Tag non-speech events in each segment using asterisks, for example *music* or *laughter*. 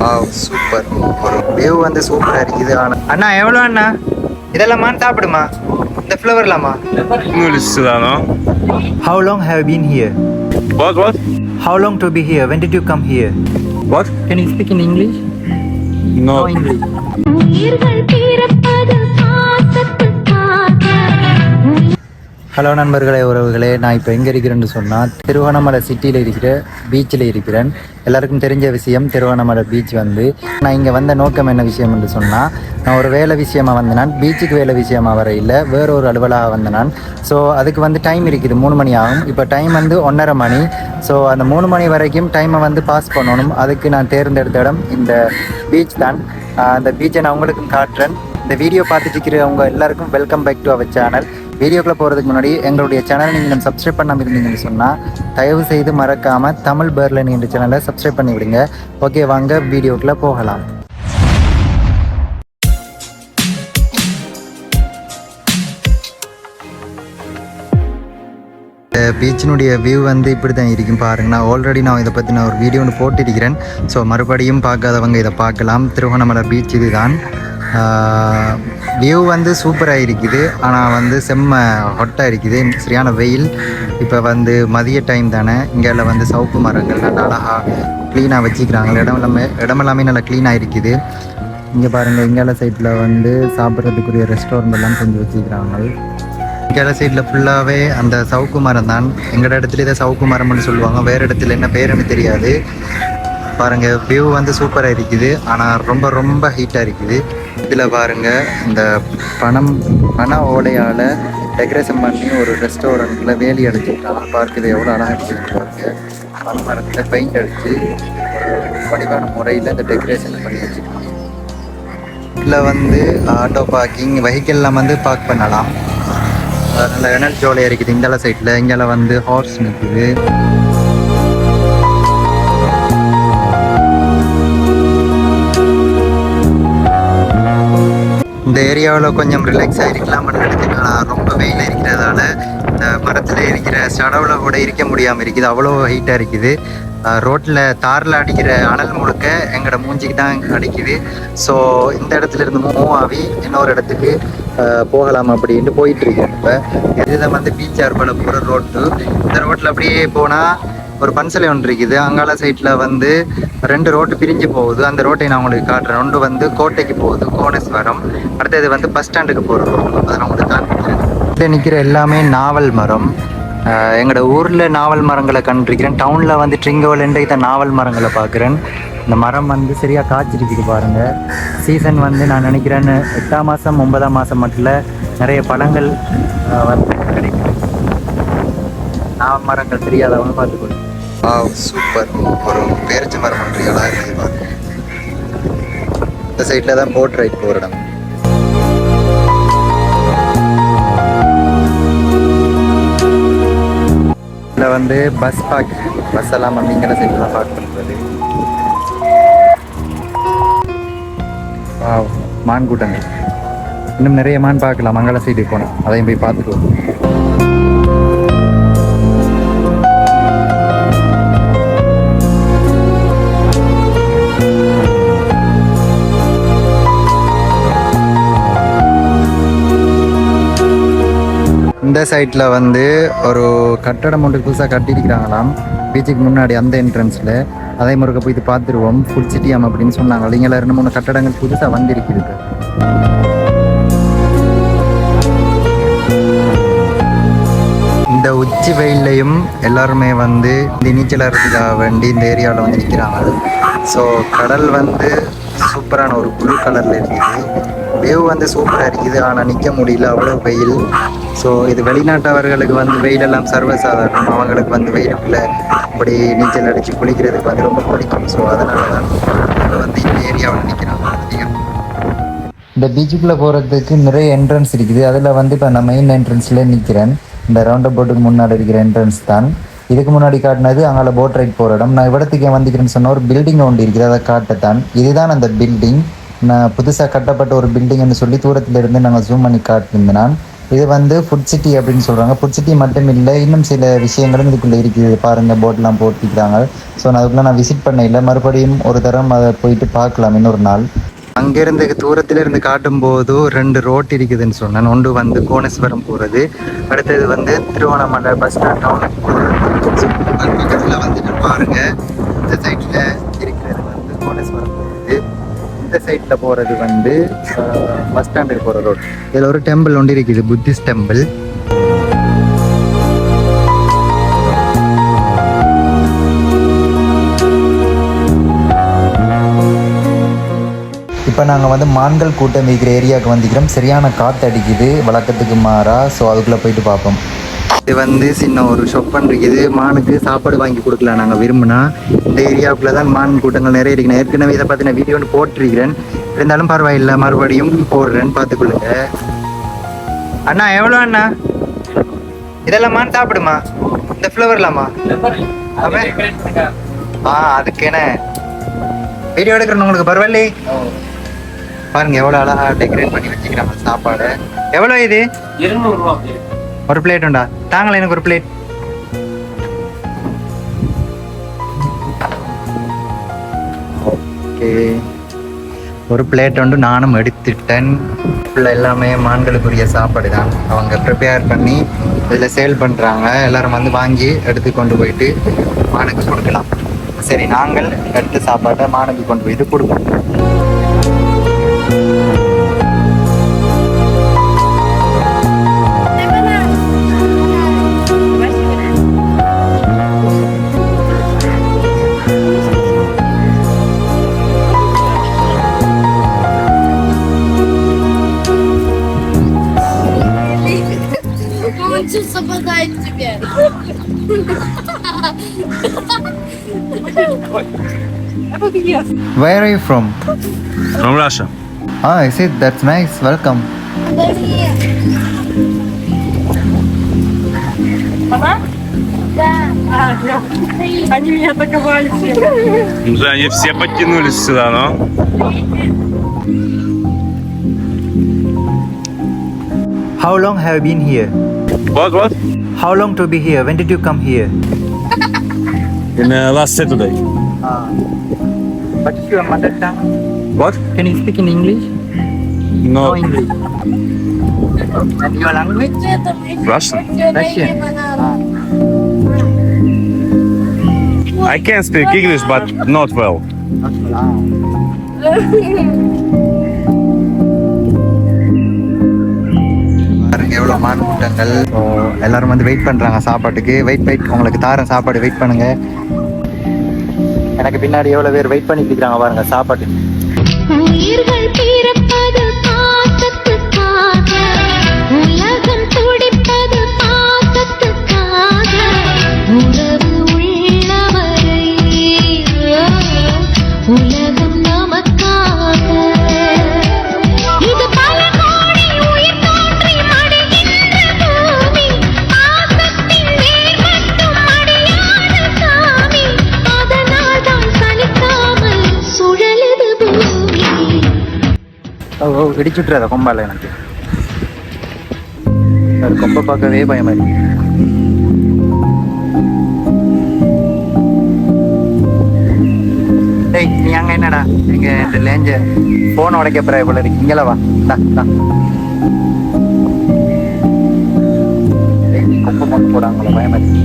Wow super ஒரு view வந்து சூப்பராக இருக்குது. ஆனால் அண்ணா எவ்வளோ அண்ணா? இதெல்லாமா சாப்பிடுமா? இந்த ஃப்ளவர்லாமா English தானா? How long have been here What what? How long to be here when did you come here what? Can you speak in English No. English hello நண்பர்களே உறவுகளே நான் இப்போ எங்கே இருக்கிறேன்னு சொன்னால் திருவண்ணாமலை சிட்டியில் இருக்கிற பீச்சில் இருக்கிறேன். எல்லாருக்கும் தெரிஞ்ச விஷயம் திருவண்ணாமலை பீச் வந்து நான் இங்கே வந்த நோக்கம் என்ன விஷயம் என்று சொன்னால் நான் ஒரு வேலை விஷயமா நான் பீச்சுக்கு வேலை விஷயமா வர இல்லை வேற ஒரு அலுவலாக வந்தேன் நான் ஸோ அதுக்கு வந்து டைம் இருக்குது மூணு மணி ஆகும். இப்போ டைம் வந்து ஒன்றரை மணி. ஸோ அந்த மூணு மணி வரைக்கும் டைமை வந்து பாஸ் பண்ணணும். அதுக்கு நான் தேர்ந்தெடுத்த இடம் இந்த பீச் தான். அந்த பீச்சை நான் உங்களுக்கும் காட்டுறேன். இந்த வீடியோ பார்த்துட்டு இருக்கிறவங்க எல்லாருக்கும் welcome back to our channel வீடியோக்குள்ளே போகிறதுக்கு முன்னாடி எங்களுடைய சேனலை நீங்கள் சப்ஸ்கிரைப் பண்ணாமல் இருந்தீங்கன்னு சொன்னால் தயவு செய்து மறக்காமல் தமிழ் பேர்லன் என்ற சேனலை சப்ஸ்கிரைப் பண்ணி விடுங்க. ஓகே வாங்க வீடியோக்குள்ளே போகலாம். பீச்சினுடைய வியூ வந்து இப்படி தான் இருக்கும். பாருங்க நான் ஆல்ரெடி நான் இதை பற்றி நான் ஒரு வீடியோ ஒன்று போட்டிருக்கிறேன். ஸோ மறுபடியும் பார்க்காதவங்க இதை பார்க்கலாம். திருகோணமலை பீச் இதுதான். வியூ வந்து சூப்பராக இருக்குது ஆனால் வந்து செம்ம ஹொட்டாக இருக்குது. சரியான வெயில். இப்போ வந்து மதிய டைம் தானே. இங்கே வந்து சவுப்பு மரங்கள் நல்லா அழகாக க்ளீனாக வச்சுக்கிறாங்க இடம் எல்லாமே இடமெல்லாமே நல்லா க்ளீனாக இருக்குது இங்கே பாருங்கள் இங்கால சைட்டில் வந்து சாப்பிட்றதுக்குரிய ரெஸ்டாரண்ட் எல்லாம் கொஞ்சம் வச்சுக்கிறாங்க. கேரள சைடில் ஃபுல்லாகவே அந்த சவுக்கு மரம் தான். எங்களோட இடத்துல இதை சவுக்கு மரம்னு சொல்லுவாங்க. வேறு இடத்துல என்ன பேருன்னு தெரியாது. பாருங்க வியூ வந்து சூப்பராக இருக்குது. ஆனால் ரொம்ப ரொம்ப ஹீட்டாக இருக்குது. இதில் பாருங்க இந்த பணம் பண ஓலையால் டெக்கரேஷன் பண்ணி ஒரு ரெஸ்டாரண்ட்டில் வேலி அடிச்சுட்டாங்க பார்க்குது எவ்வளோ அழகாக இருக்குது பாருங்க. மரத்தில் பெயிண்ட் அடித்து வடிவான முறையில் இந்த டெக்கரேஷன் பண்ணி வச்சுருக்காங்க. இதில் வந்து ஆட்டோ பார்க்கிங் வெஹிக்கிள்லாம் வந்து பார்க் பண்ணலாம். அஹ் நல்ல எனர்ஜி ஜோலியாக இருக்குது. இந்தால சைடில் இங்கால வந்து ஹார்ஸ் நிற்குது இந்த ஏரியாவில் கொஞ்சம் ரிலாக்ஸ் ஆகிருக்கலாம்னு நினைச்சிருக்கலாம் ரொம்ப வெயில் இருக்கிறதால இந்த மரத்தில் இருக்கிற சடவில் கூட இருக்க முடியாமல் இருக்குது. அவ்வளோ ஹைட்டாக இருக்குது. ரோட்டில் தாரில் அடிக்கிற அனல் முழுக்க எங்களோட மூஞ்சிக்கு தான் அடிக்குது. ஸோ இந்த இடத்துல இருந்து மூவ் ஆகி இன்னொரு இடத்துக்கு போகலாம் அப்படின்ட்டு போயிட்டு இருக்கேன் இப்போ இதுதான் வந்து பீச் ஏற்பாடு போகிற ரோட்டு இந்த ரோட்டில் அப்படியே போனால் ஒரு பன்சலை ஒன்று இருக்குது. அங்கால சைட்டில் வந்து ரெண்டு ரோட்டு பிரிஞ்சு போகுது. அந்த ரோட்டை நான் உங்களுக்கு காட்டுறேன். ஒன்று வந்து கோட்டைக்கு போகுது கோணேஸ்வரம் அடுத்தது வந்து பஸ் ஸ்டாண்டுக்கு போகிற ரோடு அதை நான் உங்களுக்கு காண்பிக்கிறேன் இதில் நிற்கிற எல்லாமே நாவல் மரம். எங்களோட ஊரில் நாவல் மரங்களை கண்டிருக்கிறேன் டவுனில் வந்து ட்ரிங்கோலண்டு இந்த நாவல் மரங்களை பார்க்குறேன். இந்த மரம் வந்து சரியாக காய்ச்சிருக்குது பாருங்கள் சீசன் வந்து நான் நினைக்கிறேன்னு எட்டாம் மாதம் ஒன்பதாம் மாதம் மட்டும் நிறைய பழங்கள் வந்து கிடைக்கும். நாவல் மரங்கள் தெரியாதவங்க பார்த்துக்கணும் ஆ சூப்பர் ஒரு பேரிச்ச மரம் ஒன்று இடம் இருக்குது பாருங்க இந்த சைடில் தான் போட் ரைட் போகிற இடம். இதில் வந்து பஸ் பார்க் பஸ் எல்லாம் அப்படிங்கிற சைடில் தான் பார்க் பண்ணுறது வாவ், மான் கூட்டங்கள் இன்னும் நிறைய மான் பார்க்கலாம் மங்கள சைடு போனோம் அதையும் போய் பார்த்துட்டு இந்த சைட்டில் வந்து ஒரு கட்டடம் ஒன்று புதுசாக கட்டியிருக்கிறாங்களாம். பீச்சுக்கு முன்னாடி அந்த என்ட்ரன்ஸில். அதே முறுக்க போய் இது பார்த்துருவோம். ஃபுட் சிட்டியாம் அப்படின்னு சொன்னாங்க இங்கே ரெண்டு மூணு கட்டடங்கள் புதுசாக வந்திருக்கிறது இந்த உச்சி வெயில்லையும் எல்லாருமே வந்து இந்த நீச்சல் அறதுக்காக வேண்டி இந்த ஏரியாவில் வந்து நிற்கிறாங்க ஸோ கடல் வந்து சூப்பரான ஒரு குழு கலரில் இருக்குது. வியூ வந்து சூப்பராக இருக்குது. ஆனால் நிற்க முடியல அவ்வளோ வெயில். ஸோ இது வெளிநாட்டவர்களுக்கு வந்து வெயிலெல்லாம் சர்வசாதாரணம். அவங்களுக்கு வந்து வெயிலுக்குள்ள அப்படி நீச்சல் அடித்து குளிக்கிறதுக்கு வந்து ரொம்ப பிடிக்கும். ஸோ அதனால தான் வந்து இந்த ஏரியாவில் நிற்கிறாங்க இந்த பீச்சுக்குள்ளே போகிறதுக்கு நிறைய என்ட்ரன்ஸ் இருக்குது. அதில் வந்து இப்போ நான் மெயின் என்ட்ரன்ஸில் நிற்கிறேன் இந்த ரவுண்ட் போட்டுக்கு முன்னாடி இருக்கிற என்ட்ரன்ஸ் தான். இதுக்கு முன்னாடி காட்டினது அங்கே போட் ரைட் போகிற இடம். நான் இடத்துக்கு ஏன் வந்திருக்கிறேன்னு சொன்ன ஒரு பில்டிங் ஒன்று இருக்குது. அதை காட்டத்தான். இதுதான் அந்த பில்டிங் நான் புதுசாக கட்டப்பட்ட ஒரு பில்டிங்னு சொல்லி தூரத்தில் இருந்து நாங்கள் ஜூம் பண்ணி காட்டியிருந்தேன். நான் இது வந்து ஃபுட் சிட்டி அப்படின்னு சொல்கிறாங்க ஃபுட் சிட்டி மட்டும் இல்லை இன்னும் சில விஷயங்களும் இதுக்குள்ளே இருக்குது. பாருங்கள் போர்ட்லாம் போட்டிருக்கிறாங்க. ஸோ நான் அதுக்குள்ளே நான் விசிட் பண்ண இல்லை. மறுபடியும் ஒரு தரம் அதை போயிட்டு பார்க்கலாம் இன்னொரு நாள். அங்கேருந்து தூரத்துல இருந்து ரெண்டு ரோட் இருக்குதுன்னு சொன்னேன். ஒன்று வந்து கோணேஸ்வரம் போகிறது அடுத்தது வந்து திருவண்ணாமலை பஸ் ஸ்டாண்ட் டவுனுக்கு போகிறது பக்கத்தில் வந்துட்டு பாருங்கள் இந்த சைட்டில் இந்த சைடில் போகிறது வந்து பஸ் ஸ்டாண்டுக்கு போகிற ரோடு இதில் ஒரு டெம்பிள் ஒன்று இருக்குது புத்திஸ்ட் டெம்பிள் இப்போ நாங்கள் வந்து மான்கள் கூட்டம் இருக்கிற ஏரியாவுக்கு வந்துக்கிறோம் சரியான காற்று அடிக்குது வழக்கத்துக்கு மாறா. ஸோ அதுக்குள்ளே போயிட்டு பார்ப்போம். இது வந்து சின்ன ஒரு ஷொப் இருக்குது. மானுக்கு சாப்பாடு வாங்கி கொடுக்கலாம் நாங்கள் விரும்பினா. இந்த ஏரியாவுக்குள்ள தான் மான் கூட்டங்கள் நிறைய இருக்கு நான் ஏற்கனவே இதை பற்றின வீடியோ ஒன்று போட்டிருக்கிறேன். இருந்தாலும் பரவாயில்ல மறுபடியும் போடுறேன்னு பார்த்துக்கொள்ளுங்க. அண்ணா எவ்வளோ அண்ணா? இதெல்லாம் மான் சாப்பிடுமா? இந்த ஃப்ளவர்லாமா ஆ அதுக்கு என்ன வீடியோ எடுக்கிறேன் உங்களுக்கு பரவாயில்லை பாருங்க எவ்வளோ அழகாக டெக்கரேட் பண்ணி வச்சுக்கிறாங்க சாப்பாடு. எவ்வளோ இது? ஒரு பிளேட் உண்டா? தாங்களே எனக்கு ஒரு பிளேட் ஓகே ஒரு பிளேட் உண்டு நானும் எடுத்துட்டேன். ஃபுல்லாக எல்லாமே மான்களுக்குரிய சாப்பாடு தான். அவங்க ப்ரிப்பேர் பண்ணி இதில் சேல் பண்ணுறாங்க எல்லாரும் வந்து வாங்கி எடுத்து கொண்டு போயிட்டு மானுக்கு கொடுக்கலாம். சரி நாங்கள் எடுத்த சாப்பாட்டை மானுக்கு கொண்டு போயிட்டு கொடுப்போம். Where are you from? From Russia. Ah, I said that's nice. Welcome. Они меня атаковали все. Да, они все подтянулись сюда, но... How long have you been here? What? What? How long to be here? When did you come here? In uh, last Saturday. Ah. Uh, what is your mother tongue? What? Can you speak in English? No. No English. And your language? Russian. Russian. I can speak English, but not well. Not well. Ah. *laughs* மான் கூட்டங்கள். So எல்லாரும் வந்து wait பண்ணுறாங்க சாப்பாட்டுக்கு. Wait wait உங்களுக்கு தாரேன் சாப்பாடு wait பண்ணுங்க. எனக்கு பின்னாடி எவ்வளோ பேர் வெயிட் பண்ணிட்டு இருக்கிறாங்க பாருங்க சாப்பாட்டு உயிர்கள் உலகம் ஓ ஓ இடிச்சுட்றாத கொம்பால எனக்கு. அது கொம்பை பார்க்கவே பயமா இருக்கு. டேய் நீ அங்க என்னடா? இங்க இந்த லேஞ்ச போன் உடைக்க போற போல இருக்கு. இங்கல வா. கொம்ப டேய் மட்டும் போடாங்களா பயமா இருக்கு.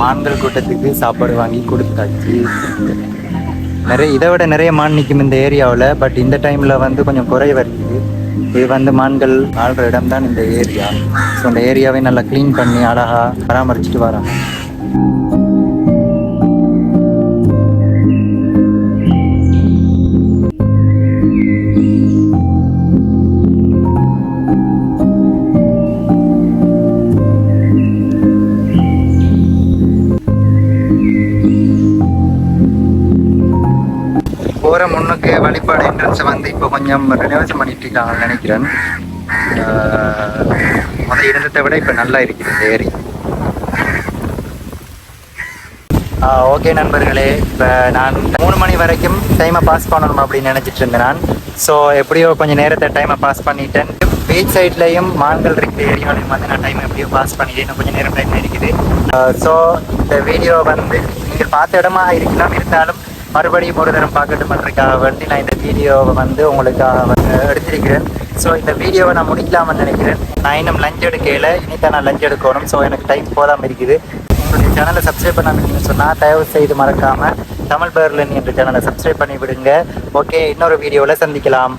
மான்கள் கூட்டத்துக்கு சாப்பாடு வாங்கி கொடுத்தாச்சு. நிறைய இதை விட நிறைய மான் நிற்கும் இந்த ஏரியாவில் பட் இந்த டைமில் வந்து கொஞ்சம் குறைவாக இருக்குது. இது வந்து மான்கள் ஆள்ற இடம் தான் இந்த ஏரியா. ஸோ இந்த ஏரியாவை நல்லா க்ளீன் பண்ணி அழகாக பராமரிச்சுட்டு வராங்க. போகிற முன்னுக்கு வழிபாடு என்ட்ரன்ஸை வந்து இப்போ கொஞ்சம் ரெனோவேஷன் பண்ணிட்டு இருக்காங்கன்னு நினைக்கிறேன் முதல் இருந்ததை விட இப்போ நல்லா இருக்குது இந்த ஏரி ஓகே நண்பர்களே இப்போ நான் மூணு மணி வரைக்கும் டைமை பாஸ் பண்ணணும் அப்படின்னு நினச்சிட்டு இருந்தேன் நான். ஸோ எப்படியோ கொஞ்சம் நேரத்தை டைமை பாஸ் பண்ணிட்டேன். பீச் சைட்லேயும் மான்கள் இருக்கிற ஏரியாலையும் வந்து நான் டைம் எப்படியோ பாஸ் பண்ணிட்டேன். கொஞ்சம் நேரம் டைம் இருக்குது. ஸோ இந்த வீடியோ வந்து நீங்கள் பார்த்த இடமா இருக்கலாம் இருந்தாலும் மறுபடியும் ஒரு தரம் பார்க்கட்டுமன்றதுக்காக வேண்டி நான் இந்த வீடியோவை வந்து உங்களுக்காக வந்து எடுத்திருக்கிறேன். ஸோ இந்த வீடியோவை நான் முடிக்கலாம்னு நினைக்கிறேன். நான் இன்னும் லஞ்ச் எடுக்கையில் இன்னைக்கு நான் லஞ்ச் எடுக்கணும். ஸோ எனக்கு டைம் போதாமல் இருக்குது. உங்களுடைய சேனலை சப்ஸ்கிரைப் பண்ணாமல் சொன்னால் தயவு செய்து மறக்காமல் தமிழ் பேர்லன் என்ற சேனலை சப்ஸ்கிரைப் பண்ணி விடுங்க ஓகே இன்னொரு வீடியோவில் சந்திக்கலாம்.